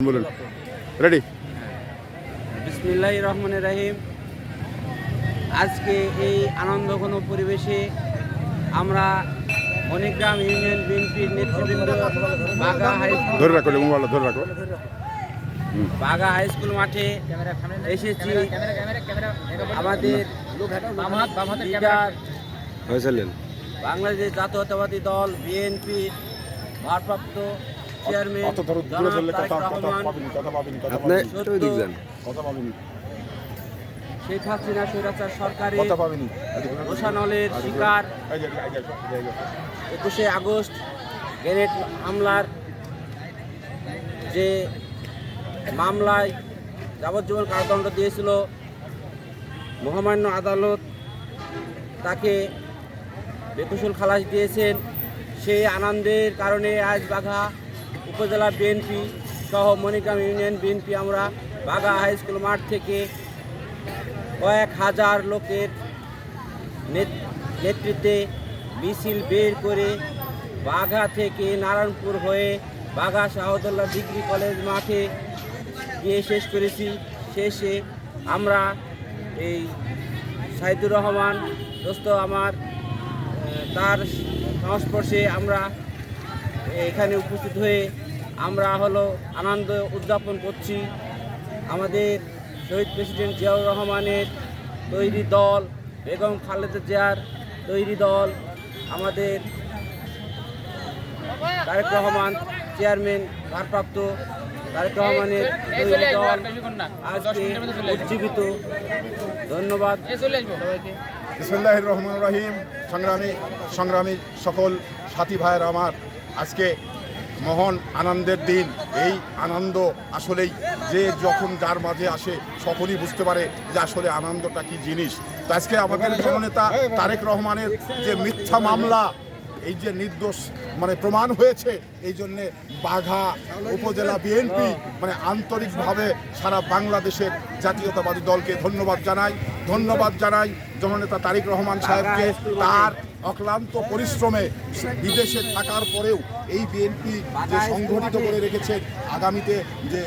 বলুন। রেডি বিসমিল্লাহ রহমান রাহিম আজকে এই আনন্দঘন পরিবেশে আমরা মণিগ্রাম ইউনিয়ন বিএনপির নেতৃবৃন্দ বাগা হাই ধরে রাখো রে, ধরে রাখো। বাগা হাই স্কুল মাঠে এসেছি। আমাদের লিডার বাংলাদেশ জাতীয়তাবাদী দল বিএনপি ভারপ্রাপ্ত চেয়ারম্যান শেখ হাসিনা স্বৈরাচার সরকারের রোশানলের শিকার। একুশে আগস্ট গ্রেনেড হামলার যে মামলায় যাবজ্জীবন কারাদণ্ড দিয়েছিল মহামান্য আদালত তাকে বেকসুল খালাস দিয়েছেন। সেই আনন্দের কারণে আজ বাঘা উপজেলা বিএনপি সহ মণিগ্রাম ইউনিয়ন বিএনপি আমরা বাঘা হাই স্কুল মাঠ থেকে কয়েক হাজার লোকের নেত- নেতৃত্বে মিছিল বের করে বাঘা থেকে নারায়ণপুর হয়ে বাঘা শাহদুল্লাহ ডিগ্রি কলেজ মাঠে গিয়ে শেষ করেছি। শেষে আমরা এই সাইদুর রহমান দোস্ত আমার তার সংস্পর্শে আমরা এখানে উপস্থিত হয়ে আমরা হলো আনন্দ উদযাপন করছি। আমাদের শহীদ প্রেসিডেন্ট জিয়াউর রহমানের তৈরি দল বেগম খালেদা জিয়ার তৈরি দল আমাদের তারেক রহমান চেয়ারম্যান ভারপ্রাপ্ত তারেক রহমানের তৈরি দল আজকে উজ্জীবিত। ধন্যবাদ। সবাইকে। বিসমুল্লাহির রহমান রহিম। সংগ্রামী সংগ্রামী সকল সাথী ভাইয়ের আমার। আজকে মহান আনন্দের দিন। এই আনন্দ আসলেই যে যখন যার মাঝে আসে সকলেই বুঝতে পারে যে আসলে আনন্দটা কি জিনিস। তো আজকে আমাদের জননেতা তারেক রহমানের যে মিথ্যা মামলা, এই যে নির্দোষ মানে প্রমাণ হয়েছে, এই জন্যে বাঘা উপজেলা বিএনপি মানে আন্তরিকভাবে সারা বাংলাদেশের জাতীয়তাবাদী দলকে ধন্যবাদ জানাই। ধন্যবাদ জানাই জননেতা তারেক রহমান সাহেবকে, তার অক্লান্ত পরিশ্রমে বিদেশে থাকার পরেও এই বিএনপি যে সংগঠিত করে রেখেছে, আগামীতে যে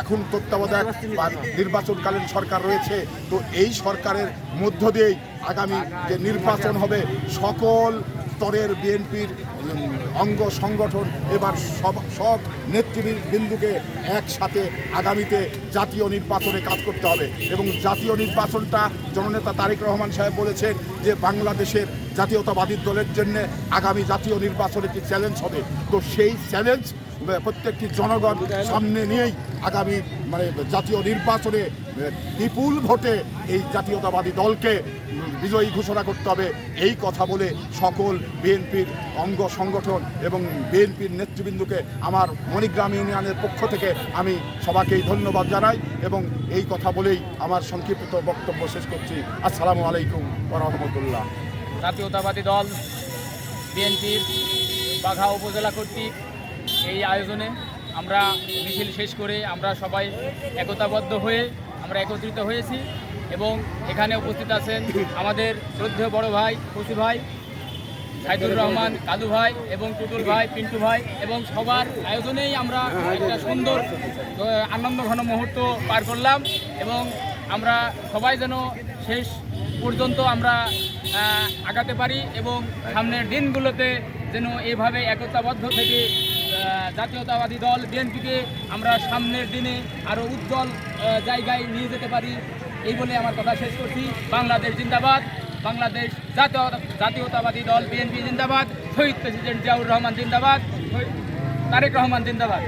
এখন তত্ত্বাবধায়ক নির্বাচনকালীন সরকার রয়েছে, তো এই সরকারের মধ্য দিয়েই আগামী যে নির্বাচন হবে, সকল স্তরের বিএনপির অঙ্গ সংগঠন এবার সব সব নেতৃবৃন্দুকে একসাথে আগামীতে জাতীয় নির্বাচনে কাজ করতে হবে। এবং জাতীয় নির্বাচনটা জননেতা তারেক রহমান সাহেব বলেছেন যে বাংলাদেশের জাতীয়তাবাদী দলের জন্য আগামী জাতীয় নির্বাচনে একটি চ্যালেঞ্জ হবে। তো সেই চ্যালেঞ্জ প্রত্যেকটি জনগণ সামনে নিয়েই আগামী মানে জাতীয় নির্বাচনে বিপুল ভোটে এই জাতীয়তাবাদী দলকে বিজয়ী ঘোষণা করতে হবে। এই কথা বলে সকল বিএনপির অঙ্গ সংগঠন এবং বিএনপির নেতৃবৃন্দকে আমার মণিগ্রাম ইউনিয়নের পক্ষ থেকে আমি সবাইকেই ধন্যবাদ জানাই এবং এই কথা বলেই আমার সংক্ষিপ্ত বক্তব্য শেষ করছি। আসসালামু আলাইকুম রহমতুল্লাহ জাতীয়তাবাদী দল বিএনপির বাঘা উপজেলা কর্তৃক এই আয়োজনে আমরা মিছিল শেষ করে আমরা সবাই একতাবদ্ধ হয়ে আমরা একত্রিত হয়েছি এবং এখানে উপস্থিত আছেন আমাদের শ্রদ্ধেয় বড় ভাই, খুশি ভাই, সাইদুর রহমান, কাদু ভাই এবং টুটুল ভাই, পিন্টু ভাই এবং সবার আয়োজনেই আমরা একটা সুন্দর আনন্দ ঘন মুহূর্ত পার করলাম এবং আমরা সবাই যেন শেষ পর্যন্ত আমরা আগাতে পারি এবং সামনের দিনগুলোতে যেন এভাবে একতাবদ্ধ থেকে জাতীয়তাবাদী দল বিএনপিকে আমরা সামনের দিনে আরও উজ্জ্বল জায়গায় নিয়ে যেতে পারি। এই বলে আমার কথা শেষ করছি। বাংলাদেশ জিন্দাবাদ। বাংলাদেশ জাতীয়, জাতীয়তাবাদী দল বিএনপি জিন্দাবাদ। শহীদ প্রেসিডেন্ট জিয়াউর রহমান জিন্দাবাদ। তারেক রহমান জিন্দাবাদ।